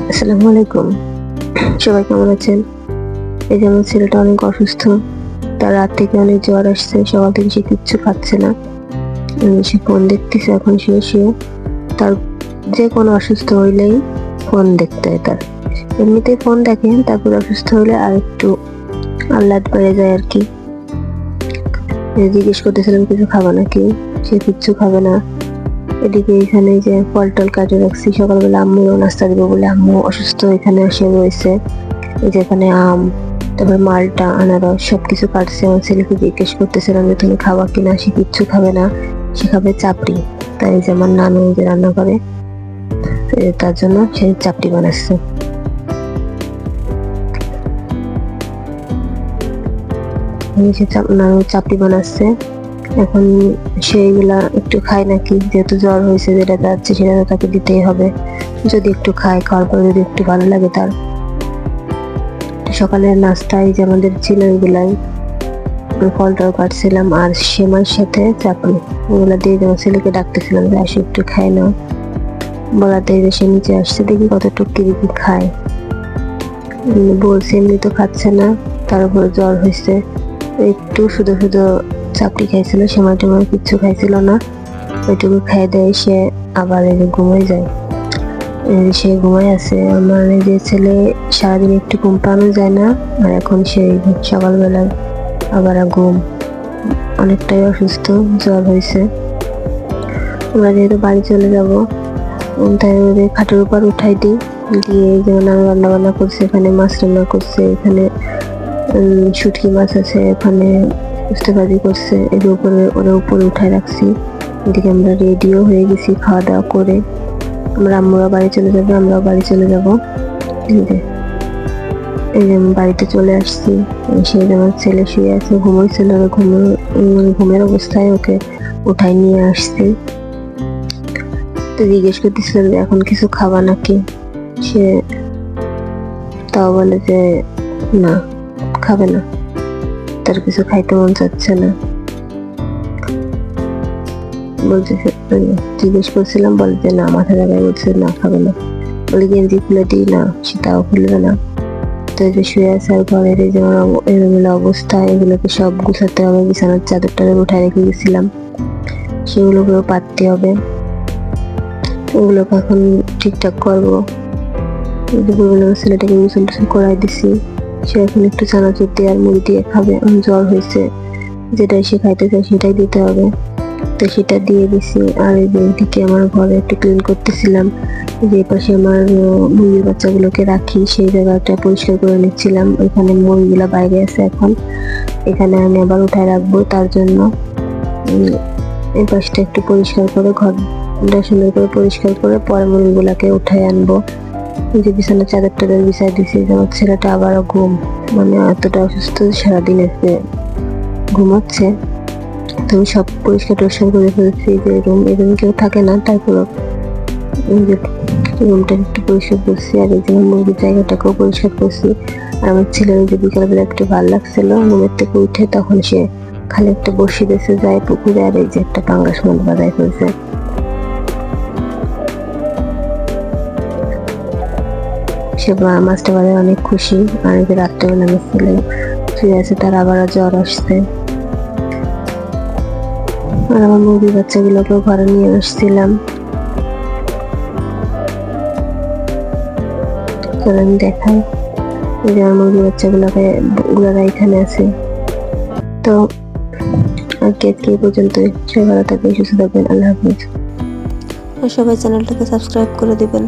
আসসালামু আলাইকুম। সবাই কেমন আছেন? এই যে আমার ছেলেটা অনেক অসুস্থ। তার রাত থেকে অনেক জ্বর আসছে, সকাল থেকে সে কিচ্ছু খাচ্ছে না। সে ফোন দেখতেছে, এখন শুয়ে শুয়ে। তার যে কোনো অসুস্থ হইলেই ফোন দেখতে হয় তার। এমনিতেই ফোন দেখে তারপর অসুস্থ হলে আর একটু আহ্লাদ বেড়ে যায় আর কি। জিজ্ঞেস করতেছিলাম, কিছু খাবে নাকি? সে কিচ্ছু খাবে না। এদিকে এখানে যে ফল টল কাটে রাখছি, সকালবেলা আম্মুও নাস্তা দিব বলে আম্মু অসুস্থ, এখানে এসে রয়েছে। এই যে এখানে আম, তারপর মালটা, আনারস, সবকিছু কাটছে, আমার ছেলেকে জিজ্ঞেস করতেছিলাম যে তুমি খাবা কিনা সে কিচ্ছু খাবে না, সে খাবে চাপড়ি। তাই যে আমার নানু যে রান্না করে তার জন্য সে চাপড়ি বানাচ্ছে। চাপ- নানু চাপড়ি বানাচ্ছে। এখন সেইগুলা একটু খায় নাকি? যেহেতু জ্বর হয়েছে, যেটা যাচ্ছে সেটা তো তাকে দিতেই হবে। যদি একটু খায়, খাওয়ার পরে যদি একটু ভালো লাগে তার। সকালের নাস্তায় যে আমাদের ছিল এগুলাই ফল টল কাটছিলাম আর সেমাইয়ের সাথে চাপড়ি ওগুলা দিয়ে যেমন ছেলেকে ডাকতেছিলাম যে আসে একটু খায় না বলাতে যে সে নিচে আসছে, দেখি কতটুকু কি দেখি খায়। বলছে এমনি তো খাচ্ছে না, তার উপর জ্বর হয়েছে। একটু শুধু শুধু চাপড়ি খাইছিল, সেমাই টেমাই কিচ্ছু খাইছিল না। ওইটুকু খাই দেয়, সে আবার এই যে যায়। সে ঘুমাই আছে, আমার যে ছেলে সারাদিন একটু ঘুম পানো যায় না, আর এখন সে সকালবেলা আবার ঘুম। অনেকটাই অসুস্থ, জ্বর হয়েছে। আমরা যেহেতু বাড়ি চলে যাব তাই ওদের খাটের উপর উঠাই দিই। দিয়ে যেমন আমি রান্না বান্না করছি, এখানে মাছ রান্না করছে, এখানে শুটকি মাছ আছে, এখানে বুঝতে পারি করছে। এর উপরে ওরা উপরে উঠায় রাখছি। এদিকে আমরা রেডিও হয়ে গেছি খাওয়া দাওয়া করে। আমরা আম্মুরা বাড়ি চলে যাবে আমরাও বাড়ি চলে যাব। এই যে বাড়িতে চলে আসছি। সে আমার ছেলে শুয়ে আছে ঘুমোচ্ছিল ওরা ঘুমো উম, ঘুমের অবস্থায় ওকে উঠাই নিয়ে আসছি। তো জিজ্ঞেস করতেছিলাম যে এখন কিছু খাবা নাকি? সে তাও বলে যে না খাবে না। তার কিছু খাইতে মন চাচ্ছে না। বলছে জিজ্ঞেস করছিলাম, বলে যে না, মাথা জায়গায় বলছে, না খাবে না। বলে গেঞ্জি খুলে দিই? না, সে তাও খুলবে না। তো যে শুয়ে আছে আর ঘরের যেমন এলোমেলো অবস্থা, এগুলোকে সব গুছাতে হবে, বিছানার চাদর টাদর উঠায় রেখে গেছিলাম। সেগুলোকেও পাততে হবে। ওগুলোকে এখন ঠিকঠাক করব। দুপুরবেলা ছেলেটাকে গোসল টোসল করাই দিছি। সে এখন একটু চানাচুর দিয়ে আর মুড়ি দিয়ে খাবে। জ্বর হয়েছে। যেটাই সে খাইতে চায় সেটাই দিতে হবে। তো সেটা দিয়ে দিছি। আর এদিকে আমার ঘরে একটু ক্লিন করতেছিলাম। যে পাশে আমার মুরগির বাচ্চাগুলোকে রাখি, সেই জায়গাটা পরিষ্কার করে নিচ্ছিলাম। ওইখানে মুরগিগুলো বাইরে আছে এখন। এখানে আমি আবার উঠায় রাখব তার জন্য। এই পাশটা একটু পরিষ্কার করে ঘরটা সুন্দর করে পরিষ্কার করে পরে মুরগিগুলাকে উঠায় আনব। যে বিছানা চাদর টাদর বিছাই দিছি আমার ছেলেটা আবারও ঘুম। মানে এতটা অসুস্থ সারাদিন এসে ঘুমাচ্ছে। তো আমি সব পরিষ্কার টরিষ্কার করে ফেলছি যে রুম, এই কেউ থাকে না, তারপর রুমটা একটু পরিষ্কার করছি, আর এই যে মুরগির জায়গাটাকেও পরিষ্কার করছি। আর আমার ছেলের যে বিকালবেলা একটু ভালো লাগছিল ঘুমের থেকে উঠে তখন সে খালি একটা বসি দেশে যায় পুকুরে, আর এই যে একটা পাঙ্গাস মাছ বাজায় ফেলছে। সে মাছটা বাজায় অনেক খুশি। যে রাত্রেবেলা আমার ছেলে আছে তার আবারও জ্বর আসছে। আর আমার মুরগির বাচ্চাগুলোকেও ঘরে নিয়ে আসছিলাম। আমি দেখাই। যে আমার মুরগির বাচ্চাগুলোকে, গুলারা এখানে আছে। তো আজকে আজকে এই পর্যন্ত সবাই ভালো থাকবেন, সুস্থ থাকবেন। আল্লাহ হাফিজ। আর সবাই চ্যানেলটাকে সাবস্ক্রাইব করে দিবেন।